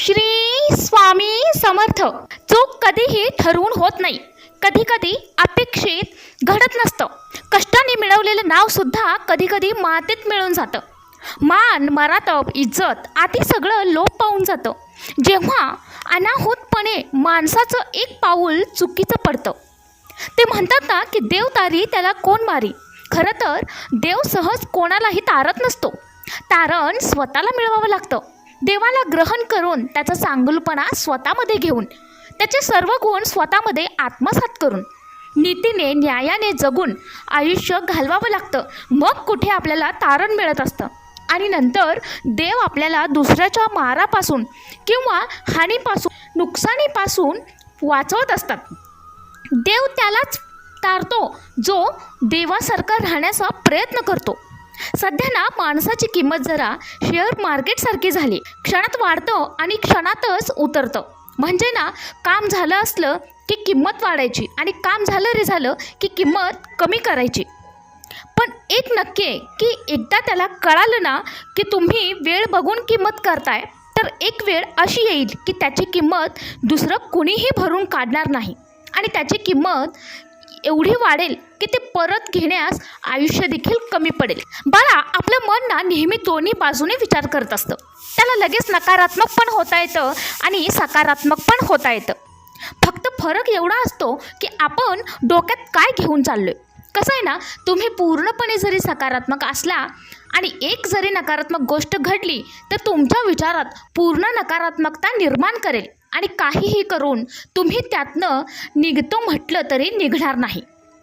श्री स्वामी समर्थ. चूक कधीही ठरवून होत नाही. कधी कधी अपेक्षित घडत नसतं. कष्टाने मिळवलेलं नाव सुद्धा कधी कधी मातीत मिळून जातं. मान मरातप इज्जत आधी सगळं लोप पाहून जातं. जेव्हा अनाहूतपणे माणसाचं एक पाऊल चुकीचं पडतं. ते म्हणतात ना की देव तारी त्याला कोण मारी? खरं तर देव सहज कोणालाही तारत नसतो. तारण स्वतःला मिळवावं लागतं. देवाला ग्रहण करून त्याचा चांगलपणा स्वतःमध्ये घेऊन त्याचे सर्व गुण स्वतःमध्ये आत्मसात करून नीतीने न्यायाने जगून आयुष्य घालवावं लागतं. मग कुठे आपल्याला तारण मिळत असतं? आणि नंतर देव आपल्याला दुसऱ्याच्या मारापासून किंवा हानीपासून नुकसानीपासून वाचवत असतात. देव त्यालाच तारतो जो देवासारखा राहण्याचा प्रयत्न करतो. सध्या ना माणसाची किंमत जरा शेअर मार्केटसारखी झाली. क्षणात वाढतं आणि क्षणातच उतरतं. म्हणजे ना काम झालं असलं की किंमत वाढायची आणि काम झालं रे झालं की किंमत कमी करायची. पण एक नक्की आहे की एकदा त्याला कळालं ना की तुम्ही वेळ बघून किंमत करताय तर एक वेळ अशी येईल की त्याची किंमत दुसरं कुणीही भरून काढणार नाही. आणि त्याची किंमत एवढी वाढेल की ते परत घेण्यास आयुष्य देखील कमी पडेल. बाळा आपलं मन ना नेहमी दोन्ही बाजूने विचार करत असतं. त्याला लगेच नकारात्मक पण होता येतं आणि सकारात्मक पण होता येतं. फक्त फरक एवढा असतो की आपण डोक्यात काय घेऊन चाललो आहे कसं आहे ना तुम्ही पूर्णपणे जरी सकारात्मक असला आणि एक जरी नकारात्मक गोष्ट घडली तर तुमच्या विचारात पूर्ण नकारात्मकता निर्माण करेल. आणि काहीही करून तुम्ही त्यातनं निघतो म्हटलं तरी निघणार नाही.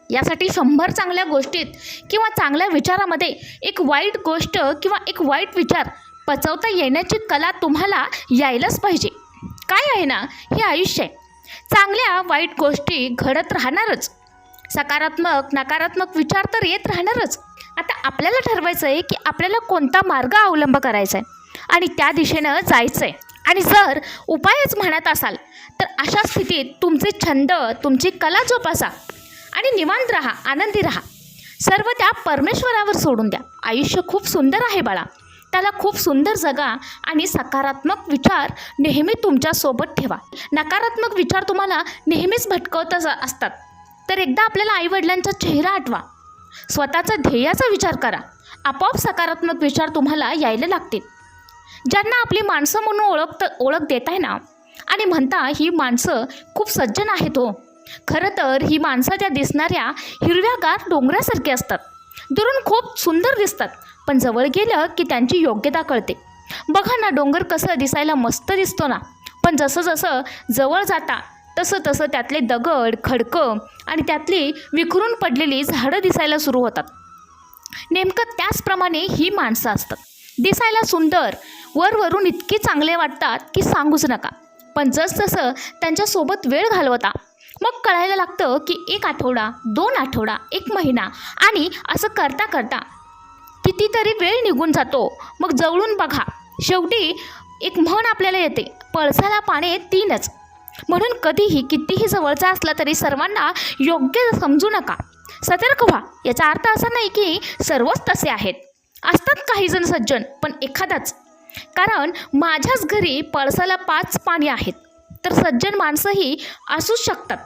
यासाठी शंभर चांगल्या गोष्टीत किंवा चांगल्या विचारामध्ये एक वाईट गोष्ट किंवा एक वाईट विचार पचवता येण्याची कला तुम्हाला यायलाच पाहिजे. काय आहे ना हे आयुष्य आहे. चांगल्या वाईट गोष्टी घडत राहणारच. सकारात्मक नकारात्मक विचार तर येत राहणारच. आता आपल्याला ठरवायचं आहे की आपल्याला कोणता मार्ग अवलंब करायचा आहे आणि त्या दिशेनं जायचं आहे आणि जर उपायच म्हणत असाल तर अशा स्थितीत तुमचे छंद तुमची कला जोपासा आणि निवांत राहा आनंदी राहा. सर्व त्या परमेश्वरावर सोडून द्या. आयुष्य खूप सुंदर आहे बाळा. त्याला खूप सुंदर जगा आणि सकारात्मक विचार नेहमी तुमच्यासोबत ठेवा. नकारात्मक विचार तुम्हाला नेहमीच भटकवत असतात. तर एकदा आपल्याला आईवडिलांचा चेहरा आठवा. स्वतःचा ध्येयाचा विचार करा. आपोआप सकारात्मक विचार तुम्हाला यायला लागतील. ज्यांना आपली माणसं म्हणून ओळखत ओळख देताय ना? आणि म्हणता ही माणसं खूप सज्जन आहेत हो. खरं तर ही माणसं त्या दिसणाऱ्या हिरव्यागार डोंगरासारखी असतात. दुरून खूप सुंदर दिसतात पण जवळ गेलं की त्यांची योग्यता कळते. बघा ना डोंगर कसं दिसायला मस्त दिसतो ना? पण जसं जसं जवळ जाता तसं तसं त्यातले दगड खडकं आणि त्यातली विखरून पडलेली झाडं दिसायला सुरू होतात. नेमकं त्याचप्रमाणे ही माणसं असतात. दिसायला सुंदर. वरवरून इतके चांगले वाटतात की सांगूच नका. पण जसजसं त्यांच्यासोबत वेळ घालवता मग कळायला लागतं की एक आठवडा दोन आठवडा एक महिना आणि असं करता करता कितीतरी वेळ निघून जातो. मग जवळून बघा शेवटी एक म्हण आपल्याला येते पळसाला पाने तीनच. म्हणून कधीही कितीही जवळचा असला तरी सर्वांना योग्य समजू नका. सतर्क व्हा. याचा अर्थ असा नाही की सर्वच तसे आहेत. असतात काही जण सज्जन पण एखादाच. कारण माझ्याच घरी पळसाला पाच पाणी आहेत. तर सज्जन माणसंही असूच शकतात.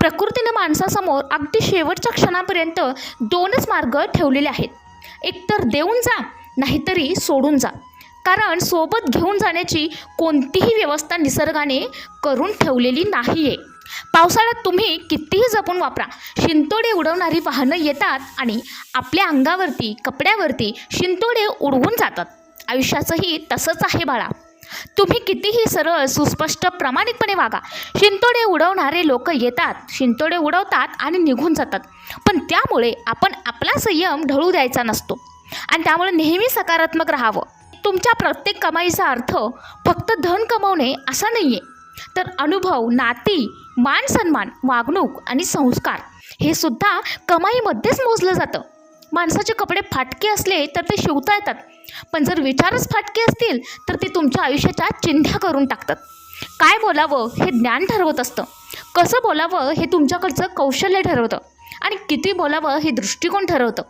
प्रकृतीनं माणसासमोर अगदी शेवटच्या क्षणापर्यंत दोनच मार्ग ठेवलेले आहेत. एकतर देऊन जा नाहीतरी सोडून जा. कारण सोबत घेऊन जाण्याची कोणतीही व्यवस्था निसर्गाने करून ठेवलेली नाही आहे पावसाळ्यात तुम्ही कितीही जपून वापरा शिंतोडे उडवणारी वाहनं येतात आणि आपल्या अंगावरती कपड्यावरती शिंतोडे उडवून जातात. आयुष्याचंही तसंच आहे बाळा. तुम्ही कितीही सरळ सुस्पष्ट प्रामाणिकपणे वागा. शिंतोडे उडवणारे लोक येतात शिंतोडे उडवतात आणि निघून जातात. पण त्यामुळे आपण आपला संयम ढळू द्यायचा नसतो. आणि त्यामुळे नेहमी सकारात्मक राहावं. तुमच्या प्रत्येक कमाईचा अर्थ फक्त धन कमवणे असा नाही आहे तर अनुभव नाती मान सन्मान वागणूक आणि संस्कार हे सुद्धा कमाईमध्येच मोजलं जातं. माणसाचे कपडे फाटके असले तर ते शिवता येतात. पण जर विचारच फाटके असतील तर ते तुमच्या आयुष्याच्या चिंध्या करून टाकतात. काय बोलावं हे ज्ञान ठरवत असतं. कसं बोलावं हे तुमच्याकडचं कौशल्य ठरवतं. आणि किती बोलावं हे दृष्टिकोन ठरवतं.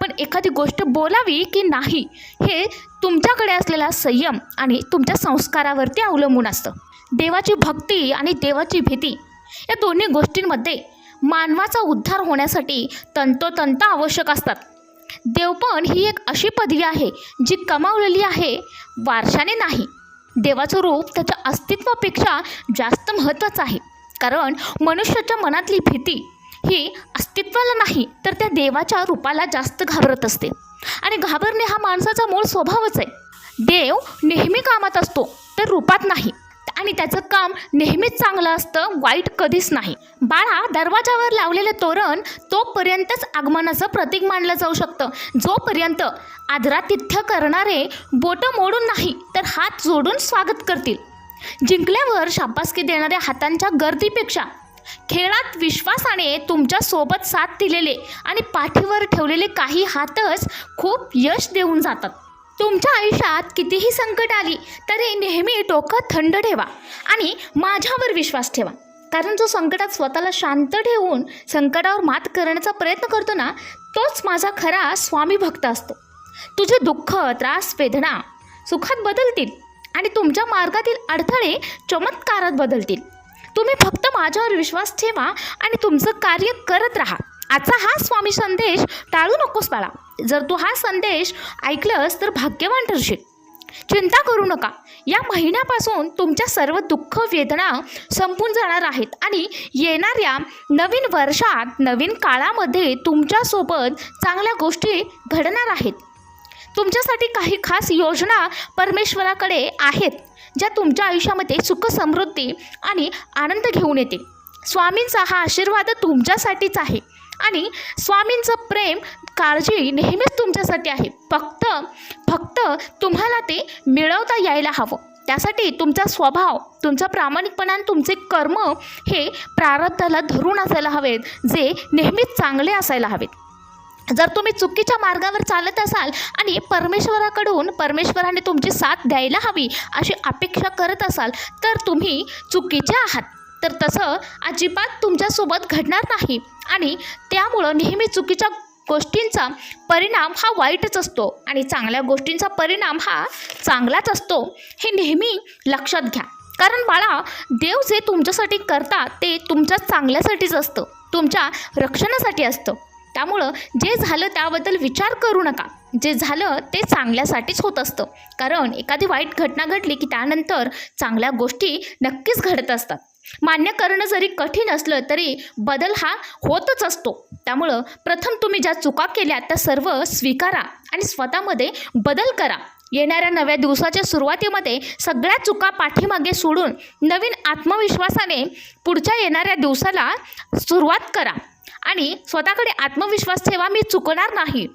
पण एखादी गोष्ट बोलावी की नाही हे तुमच्याकडे असलेला संयम आणि तुमच्या संस्कारावरती अवलंबून असतं. देवाची भक्ती आणि देवाची भीती या दोन्ही गोष्टींमध्ये मानवाचा उद्धार होण्यासाठी तंतोतंत आवश्यक असतात. देवपण ही एक अशी पदवी आहे जी कमावलेली आहे वारशाने नाही. देवाचं रूप त्याच्या अस्तित्वापेक्षा जास्त महत्त्वाचं आहे. कारण मनुष्याच्या मनातली भीती ही अस्तित्वाला नाही तर त्या देवाच्या रूपाला जास्त घाबरत असते. आणि घाबरणे हा माणसाचा मूळ स्वभावच आहे. देव नेहमी कामात असतो तर रूपात नाही. आणि त्याचं काम नेहमीच चांगलं असतं वाईट कधीच नाही. बाळा दरवाजावर लावलेले तोरण तोपर्यंतच आगमनाचं प्रतीक मानलं जाऊ शकतं. जोपर्यंत आदरातिथ्य करणारे बोटं मोडून नाही तर हात जोडून स्वागत करतील. जिंकल्यावर शाबासकी देणाऱ्या हातांच्या गर्दीपेक्षा खेळात विश्वासाने तुमच्यासोबत साथ दिलेले आणि पाठीवर ठेवलेले काही हातच खूप यश देऊन जातात. तुमच्या आयुष्यात कितीही संकट आली तरी नेहमी डोकं थंड ठेवा आणि माझ्यावर विश्वास ठेवा. कारण जो संकटात स्वतःला शांत ठेवून संकटावर मात करण्याचा प्रयत्न करतो ना तोच माझा खरा स्वामी भक्त असतो. तुझे दुःख त्रास वेदना सुखात बदलतील आणि तुमच्या मार्गातील अडथळे चमत्कारात बदलतील. तुम्ही फक्त माझ्यावर विश्वास ठेवा आणि तुमचं कार्य करत राहा. आजचा हा स्वामी संदेश टाळू नकोस बाळा. जर तू हा संदेश ऐकलंस तर भाग्यवान ठरशील. चिंता करू नका. या महिन्यापासून तुमच्या सर्व दुःख वेदना संपून जाणार आहेत आणि येणाऱ्या नवीन वर्षात नवीन काळामध्ये तुमच्यासोबत चांगल्या गोष्टी घडणार आहेत. तुमच्यासाठी काही खास योजना परमेश्वराकडे आहेत ज्या तुमच्या आयुष्यामध्ये सुख समृद्धी आणि आनंद घेऊन येतील. स्वामींचा हा आशीर्वाद तुमच्यासाठीच आहे. आणि स्वामींचं प्रेम काळजी नेहमीच तुमच्यासाठी आहे. फक्त फक्त तुम्हाला ते मिळवता यायला हवं. त्यासाठी तुमचा स्वभाव तुमचा प्रामाणिकपणा आणि तुमचे कर्म हे प्रारब्धाला धरून असायला हवेत जे नेहमीच चांगले असायला हवेत. जर तुम्ही चुकीच्या मार्गावर चालत असाल आणि परमेश्वराकडून परमेश्वराने तुमची साथ द्यायला हवी अशी अपेक्षा करत असाल तर तुम्ही चुकीचे आहात. तर तसं अजिबात तुमच्यासोबत घडणार नाही. आणि त्यामुळं नेहमी चुकीच्या गोष्टींचा परिणाम हा वाईटच असतो. आणि चांगल्या गोष्टींचा परिणाम हा चांगलाच असतो. हे नेहमी लक्षात घ्या. कारण बाळा देव जे तुमच्यासाठी करतात ते तुमच्या चांगल्यासाठीच असतं. तुमच्या रक्षणासाठी असतं. त्यामुळं जे झालं त्याबद्दल विचार करू नका. जे झालं ते चांगल्यासाठीच होत असतं. कारण एखादी वाईट घटना घडली की त्यानंतर चांगल्या गोष्टी नक्कीच घडत असतात. मान्य करणं जरी कठीण असलं तरी बदल हा होतच असतो. त्यामुळं प्रथम तुम्ही ज्या चुका केल्या त्या सर्व स्वीकारा आणि स्वतःमध्ये बदल करा. येणाऱ्या नव्या दिवसाच्या सुरुवातीमध्ये सगळ्या चुका पाठीमागे सोडून नवीन आत्मविश्वासाने पुढच्या येणाऱ्या दिवसाला सुरुवात करा. आणि स्वतःकडे आत्मविश्वास ठेवा मी चुकणार नाही.